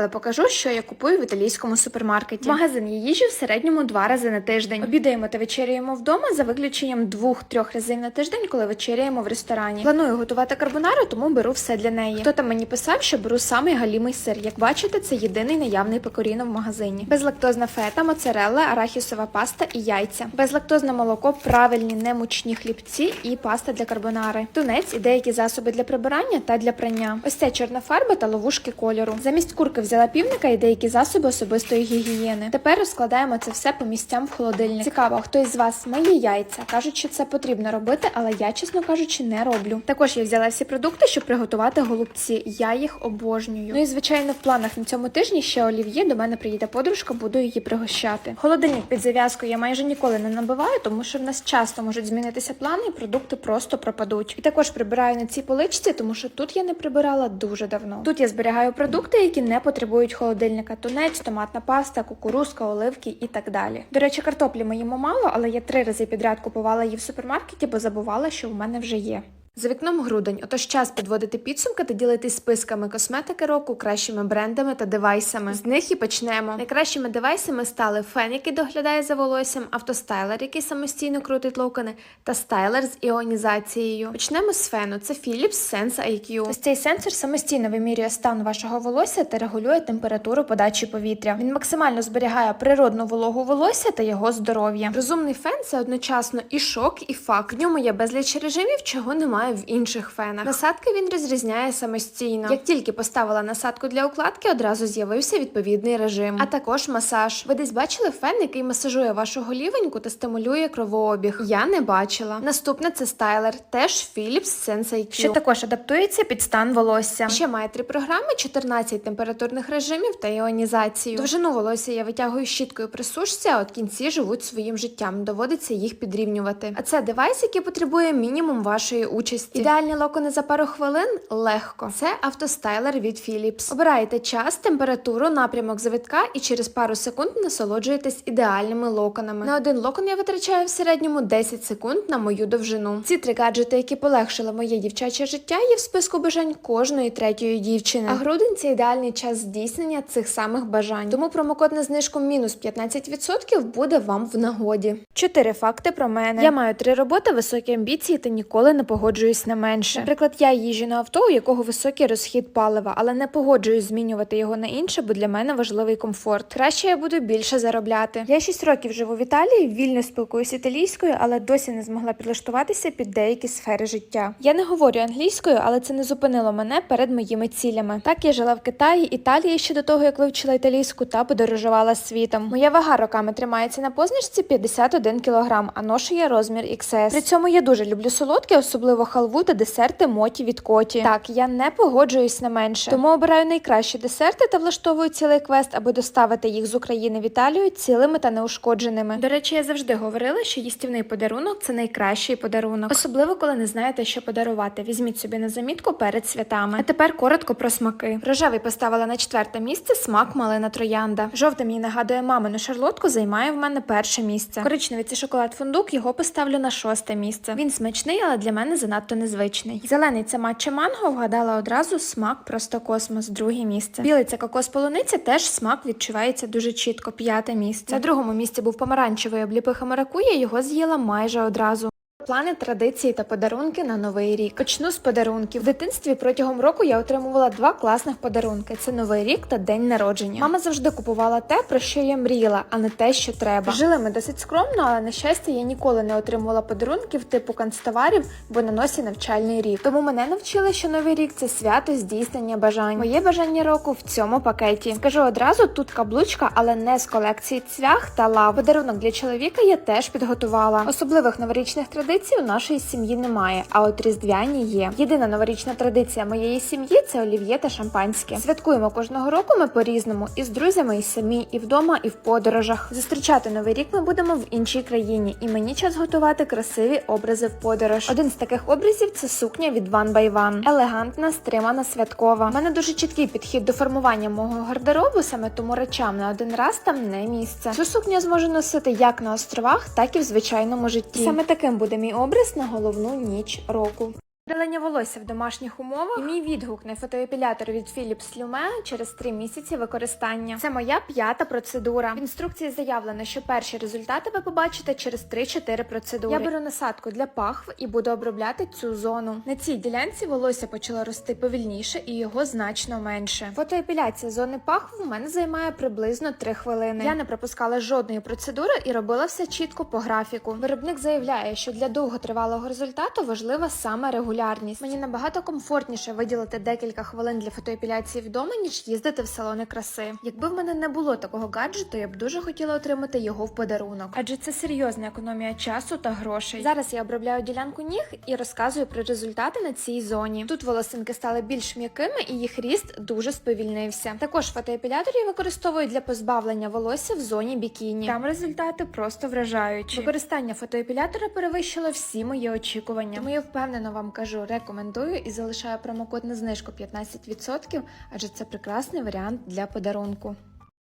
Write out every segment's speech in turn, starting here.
Поїхали, покажу, що я купую в італійському супермаркеті. В магазин я їжджу в середньому два рази на тиждень. Обідаємо та вечеряємо вдома за виключенням двох-трьох разів на тиждень, коли вечеряємо в ресторані. Планую готувати карбонару, тому беру все для неї. Хто там мені писав, що беру самий галімий сир. Як бачите, це єдиний наявний пекоріно в магазині. Безлактозна фета, моцарелла, арахісова паста і яйця. Безлактозне молоко, правильні немучні хлібці і паста для карбонари. Тунець і деякі засоби для прибирання та для прання. Ось це чорна фарба та ловушки кольору. Замість курки взяла півника і деякі засоби особистої гігієни. Тепер розкладаємо це все по місцям в холодильник. Цікаво, хто із вас миє яйця? Кажуть, що це потрібно робити, але я, чесно кажучи, не роблю. Також я взяла всі продукти, щоб приготувати голубці. Я їх обожнюю. Ну і звичайно, в планах на цьому тижні ще олів'є. До мене приїде подружка, буду її пригощати. Холодильник під зав'язкою я майже ніколи не набиваю, тому що в нас часто можуть змінитися плани, і продукти просто пропадуть. І також прибираю на цій поличці, тому що тут я не прибирала дуже давно. Тут я зберігаю продукти, які не потребують холодильника: тунець, томатна паста, кукурузка, оливки і так далі. До речі, картоплі моїмо мало, але я три рази підряд купувала її в супермаркеті, бо забувала, що в мене вже є. За вікном грудень, отож час підводити підсумки та ділитись списками косметики року, кращими брендами та девайсами. З них і почнемо. Найкращими девайсами стали фен, який доглядає за волоссям, автостайлер, який самостійно крутить локони, та стайлер з іонізацією. Почнемо з фену. Це Philips Sense IQ. Ось цей сенсор самостійно вимірює стан вашого волосся та регулює температуру подачі повітря. Він максимально зберігає природну вологу волосся та його здоров'я. Розумний фен це одночасно і шок, і факт. В ньому є безліч режимів, чого немає в інших фенах. Насадки він розрізняє самостійно. Як тільки поставила насадку для укладки, одразу з'явився відповідний режим. А також масаж. Ви десь бачили фен, який масажує вашу голівеньку та стимулює кровообіг? Я не бачила. Наступне це стайлер, теж Philips Sense IQ. що також адаптується під стан волосся. Ще має три програми, 14 температурних режимів та іонізацію. Довжину волосся я витягую щіткою при сушці, а от кінці живуть своїм життям. Доводиться їх підрівнювати. А це девайс, який потребує мінімум вашої участі. Ідеальні локони за пару хвилин легко. Це автостайлер від Philips. Обираєте час, температуру, напрямок завитка і через пару секунд насолоджуєтесь ідеальними локонами. На один локон я витрачаю в середньому 10 секунд на мою довжину. Ці три гаджети, які полегшили моє дівчаче життя, є в списку бажань кожної третьої дівчини. А грудень це ідеальний час здійснення цих самих бажань. Тому промокод на знижку мінус 15% буде вам в нагоді. Чотири факти про мене. Я маю три роботи, високі амбіції та ніколи не погоджуюсь на менше. Наприклад, я їжджу на авто, у якого високий розхід палива, але не погоджуюсь змінювати його на інше, бо для мене важливий комфорт. Краще я буду більше заробляти. Я 6 років живу в Італії, вільно спілкуюся італійською, але досі не змогла підлаштуватися під деякі сфери життя. Я не говорю англійською, але це не зупинило мене перед моїми цілями. Так я жила в Китаї, Італії ще до того, як вивчила італійську та подорожувала світом. Моя вага роками тримається на позначці 51 кг, а ношу я розмір XS. При цьому я дуже люблю солодке, особливо халву та десерти моті від коті. Так, я не погоджуюсь на менше, тому обираю найкращі десерти та влаштовую цілий квест, аби доставити їх з України в Італію цілими та неушкодженими. До речі, я завжди говорила, що їстівний подарунок це найкращий подарунок, особливо коли не знаєте, що подарувати. Візьміть собі на замітку перед святами. А тепер коротко про смаки. Рожевий поставила на четверте місце смак малина троянда. Жовтий мені нагадує мамину шарлотку, займає в мене перше місце. Коричневий це шоколад фундук, його поставлю на шосте місце. Він смачний, але для мене занадто незвичний. Зелений це матча манго, вгадала одразу смак просто космос, друге місце. Білий це кокос полуниця, теж смак відчувається дуже чітко, п'яте місце. На другому місці був помаранчевий обліпиха маракуя, його з'їла майже одразу. Плани, традиції та подарунки на новий рік. Почну з подарунків. В дитинстві протягом року я отримувала два класних подарунки: це новий рік та день народження. Мама завжди купувала те, про що я мріяла, а не те, що треба. Жили ми досить скромно, але на щастя я ніколи не отримувала подарунків типу канцтоварів, бо на носі навчальний рік. Тому мене навчили, що новий рік це свято здійснення бажань. Моє бажання року в цьому пакеті. Скажу одразу, тут каблучка, але не з колекції цвях та лав. Подарунок для чоловіка я теж підготувала. Особливих новорічних традицій у нашої сім'ї немає, а от різдвяні є. Єдина новорічна традиція моєї сім'ї це олів'є та шампанське. Святкуємо кожного року ми по-різному і з друзями, і самі, і вдома, і в подорожах. Зустрічати новий рік ми будемо в іншій країні, і мені час готувати красиві образи в подорож. Один з таких образів це сукня від One by One. елегантна, стримана, святкова. У мене дуже чіткий підхід до формування мого гардеробу, саме тому речам на один раз там не місце. Цю сукню зможу носити як на островах, так і в звичайному житті. Саме таким буде мій образ на головну ніч року. Видалення волосся в домашніх умовах і мій відгук на фотоепілятор від Philips Lume через 3 місяці використання. Це моя п'ята процедура. В інструкції заявлено, що перші результати ви побачите через 3-4 процедури. Я беру насадку для пахв і буду обробляти цю зону. На цій ділянці волосся почало рости повільніше і його значно менше. Фотоепіляція зони пахв у мене займає приблизно 3 хвилини. Я не пропускала жодної процедури і робила все чітко по графіку. Виробник заявляє, що для довготривалого результату важлива саме регулярність. Мені набагато комфортніше виділити декілька хвилин для фотоепіляції вдома, ніж їздити в салони краси. Якби в мене не було такого гаджету, я б дуже хотіла отримати його в подарунок, адже це серйозна економія часу та грошей. Зараз я обробляю ділянку ніг і розказую про результати на цій зоні. Тут волосинки стали більш м'якими і їх ріст дуже сповільнився. Також фотоепілятор я використовую для позбавлення волосся в зоні бікіні. Там результати просто вражаючі. Використання фотоепілятора перевищило всі мої очікування. Тому я впевнено вам кажу, рекомендую і залишаю промокод на знижку 15%, адже це прекрасний варіант для подарунку.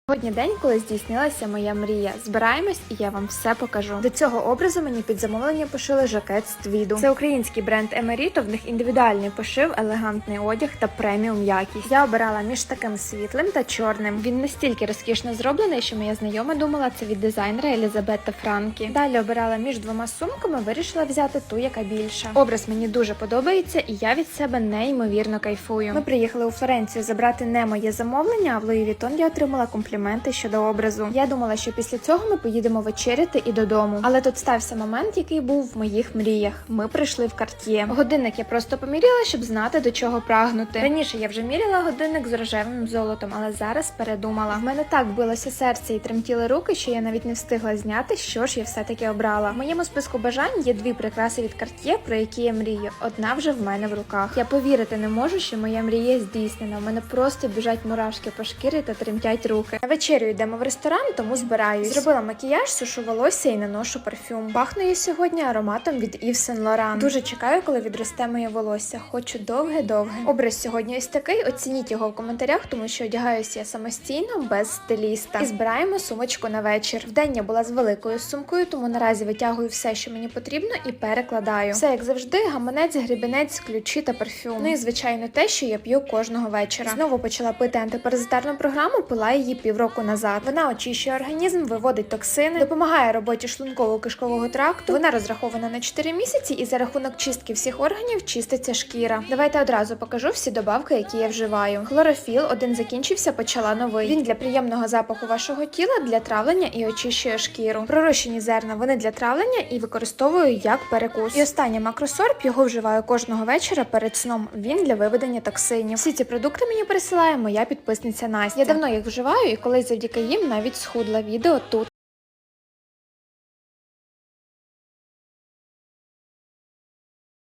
Сьогодні день, коли здійснилася моя мрія. Збираємось, і я вам все покажу. До цього образу мені під замовлення пошили жакет з твіду. Це український бренд Емеріто. В них індивідуальний пошив, елегантний одяг та преміум якість. Я обирала між таким світлим та чорним. Він настільки розкішно зроблений, що моя знайома думала це від дизайнера Елізабета Франкі. Далі обирала між двома сумками, вирішила взяти ту, яка більша. Образ мені дуже подобається, і я від себе неймовірно кайфую. Ми приїхали у Флоренцію забрати не моє замовлення, а в Луї Вітон я отримала компліменти щодо образу. Я думала, що після цього ми поїдемо вечеряти і додому. Але тут стався момент, який був в моїх мріях. Ми прийшли в карт'є. Годинник я просто поміряла, щоб знати до чого прагнути. Раніше я вже міряла годинник з рожевим золотом, але зараз передумала. В мене так билося серце і тремтіли руки, що я навіть не встигла зняти, що ж я все-таки обрала. В моєму списку бажань є дві прикраси від карт'є, про які я мрію. Одна вже в мене в руках. Я повірити не можу, що моя мрія здійснена. У мене просто біжать мурашки по шкірі та тремтять руки. На вечерю йдемо в ресторан, тому збираюсь. Зробила макіяж, сушу волосся і наношу парфюм. Пахну я сьогодні ароматом від Yves Saint Laurent. Дуже чекаю, коли відросте моє волосся. Хочу довге-довге. Образ сьогодні ось такий. Оцініть його в коментарях, тому що одягаюся я самостійно без стиліста. І збираємо сумочку на вечір. Вдень я була з великою сумкою, тому наразі витягую все, що мені потрібно, і перекладаю. Все як завжди, гаманець, грібінець, ключі та парфюм. Ну і звичайно, те, що я п'ю кожного вечора. Знову почала пити антипаразитарну програму, пила її півроку назад. Вона очищує організм, виводить токсини, допомагає роботі шлунково-кишкового тракту. Вона розрахована на 4 місяці, і за рахунок чистки всіх органів чиститься шкіра. Давайте одразу покажу всі добавки, які я вживаю. Хлорофіл один закінчився, почала новий. Він для приємного запаху вашого тіла, для травлення і очищує шкіру. Пророщені зерна вони для травлення і використовую як перекус. І останнє макросорб його вживаю кожного вечора перед сном. Він для виведення токсинів. Всі ці продукти мені присилає моя підписниця Настя. Я давно їх вживаю, і колись завдяки їм навіть схудла відео тут.